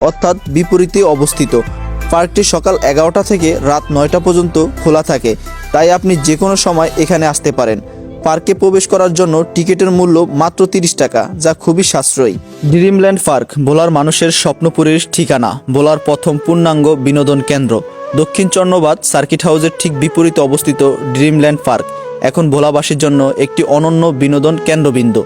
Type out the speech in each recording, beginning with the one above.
অর্থাৎ বিপরীতে অবস্থিত। পার্কটি সকাল এগারোটা থেকে রাত নয়টা পর্যন্ত খোলা থাকে। তাই আপনি যে কোনো সময় এখানে আসতে পারেন। পার্কে প্রবেশ করার জন্য টিকিটের মূল্য মাত্র তিরিশ টাকা, যা খুবই সাশ্রয়ী। ড্রিমল্যান্ড পার্ক, ভোলার মানুষের স্বপ্নপুরীর ঠিকানা, ভোলার প্রথম পূর্ণাঙ্গ বিনোদন কেন্দ্র। দক্ষিণ চন্নবাদ সার্কিট হাউসের ঠিক বিপরীতে অবস্থিত ড্রিমল্যান্ড পার্ক, এখন ভোলাবাসীর জন্য একটি অনন্য বিনোদন কেন্দ্রবিন্দু।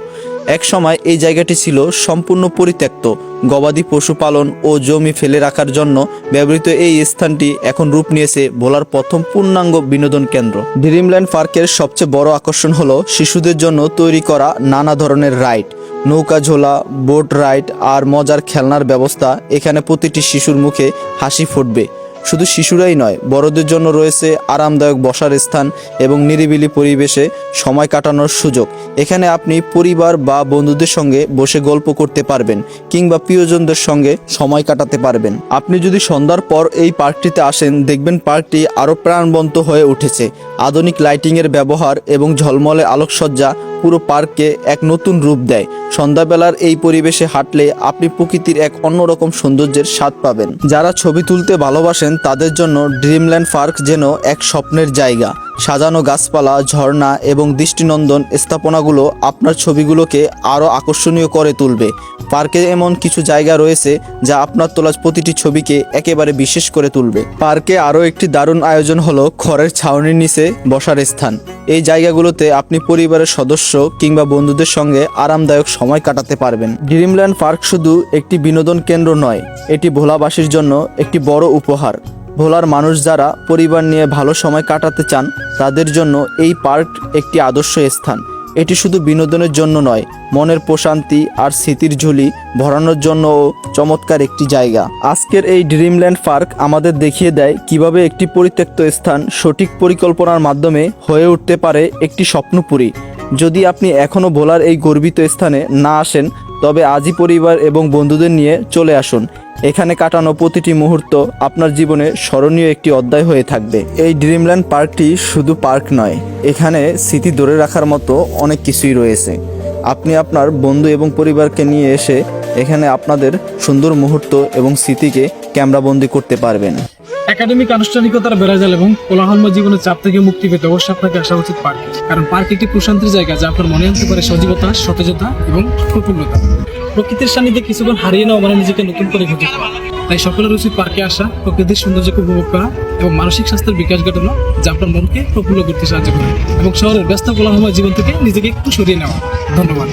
এক সময় এই জায়গাটি ছিল সম্পূর্ণ পরিত্যক্ত। গবাদি পশুপালন ও জমি ফেলে রাখার জন্য ব্যবহৃত এই স্থানটি এখন রূপ নিয়েছে ভোলার প্রথম পূর্ণাঙ্গ বিনোদন কেন্দ্র। ড্রিমল্যান্ড পার্কের সবচেয়ে বড় আকর্ষণ হলো শিশুদের জন্য তৈরি করা নানা ধরনের রাইড। নৌকা ঝোলা, বোট রাইড আর মজার খেলনার ব্যবস্থা এখানে প্রতিটি শিশুর মুখে হাসি ফুটবে। শুধু শিশুরাই নয়, বড়দের জন্য রয়েছে আরামদায়ক বসার স্থান এবং নিরিবিলি পরিবেশে সময় কাটানোর সুযোগ। এখানে আপনি পরিবার বা বন্ধুদের সঙ্গে বসে গল্প করতে পারবেন কিংবা প্রিয়জনদের সঙ্গে সময় কাটাতে পারবেন। আপনি যদি সন্ধ্যার পর এই পার্কটিতে আসেন, দেখবেন পার্কটি আরও প্রাণবন্ত হয়ে উঠেছে। আধুনিক লাইটিংয়ের ব্যবহার এবং ঝলমলে আলোকসজ্জা পুরো পার্ককে এক নতুন রূপ দেয়। সন্ধ্যাবেলার এই পরিবেশে হাঁটলে আপনি প্রকৃতির এক অন্যরকম সৌন্দর্যের স্বাদ পাবেন। যারা ছবি তুলতে ভালোবাসেন, তাদের জন্য ড্রিমল্যান্ড পার্ক যেন এক স্বপ্নের জায়গা। সাজানো গাছপালা, ঝর্ণা এবং দৃষ্টিনন্দন স্থাপনাগুলো আপনার ছবিগুলোকে আরও আকর্ষণীয় করে তুলবে। পার্কে এমন কিছু জায়গা রয়েছে যা আপনার তোলা প্রতিটি ছবিকে একেবারে বিশেষ করে তুলবে। পার্কে আরও একটি দারুণ আয়োজন হলো খড়ের ছাউনির নিচে বসার স্থান। এই জায়গাগুলোতে আপনি পরিবারের সদস্য কিংবা বন্ধুদের সঙ্গে আরামদায়ক সময় কাটাতে পারবেন। ড্রিমল্যান্ড পার্ক শুধু একটি বিনোদন কেন্দ্র নয়, এটি ভোলাবাসীর জন্য একটি বড় উপহার। ভোলার মানুষ যারা পরিবার নিয়ে ভালো সময় কাটাতে চান, তাদের জন্য এই পার্ক একটি আদর্শ স্থান। এটি শুধু বিনোদনের জন্য নয়, মনের প্রশান্তি আর স্মৃতির ঝুলি ভরানোর জন্যও চমৎকার একটি জায়গা। আজকের এই ড্রিমল্যান্ড পার্ক আমাদের দেখিয়ে দেয় কীভাবে একটি পরিত্যক্ত স্থান সঠিক পরিকল্পনার মাধ্যমে হয়ে উঠতে পারে একটি স্বপ্নপুরী। যদি আপনি এখনও ভোলার এই গর্বিত স্থানে না আসেন তবে আজই পরিবার এবং বন্ধুদের নিয়ে চলে আসুন। এখানে কাটানো প্রতিটি মুহূর্ত আপনার জীবনে স্মরণীয় একটি অধ্যায় হয়ে থাকবে। এই ড্রিমল্যান্ড পার্কটি শুধু পার্ক নয়, এখানে স্মৃতি ধরে রাখার মতো অনেক কিছুই রয়েছে। আপনি আপনার বন্ধু এবং পরিবারকে নিয়ে এসে এখানে আপনাদের সুন্দর মুহূর্ত এবং স্মৃতিকে ক্যামেরাবন্দি করতে পারবেন। একাডেমিক আনুষ্ঠানিকতার বেড়াজাল এবং কোলাহলময় জীবনের চাপ থেকে মুক্তি পেতে অবশ্যই আপনাকে আসা উচিত পার্কে। কারণ পার্ক একটি প্রশান্তির জায়গা যা আপনার মনে আনতে পারে সজীবতা, সতেজতা এবং প্রফুল্লতা। প্রকৃতির সান্নিধ্যে কিছুক্ষণ হারিয়ে নেওয়া মানে নিজেকে নতুন করে খুঁজে তাই সকলের উচিত পার্কে আসা, প্রকৃতির সৌন্দর্যকে উপভোগ করা এবং মানসিক স্বাস্থ্যের বিকাশ ঘটানো যা আপনার মনকে প্রফুল্ল করতে সাহায্য করে এবং শহরের ব্যস্ত কোলাহলময় জীবন থেকে নিজেকে একটু সরিয়ে নেওয়া। ধন্যবাদ।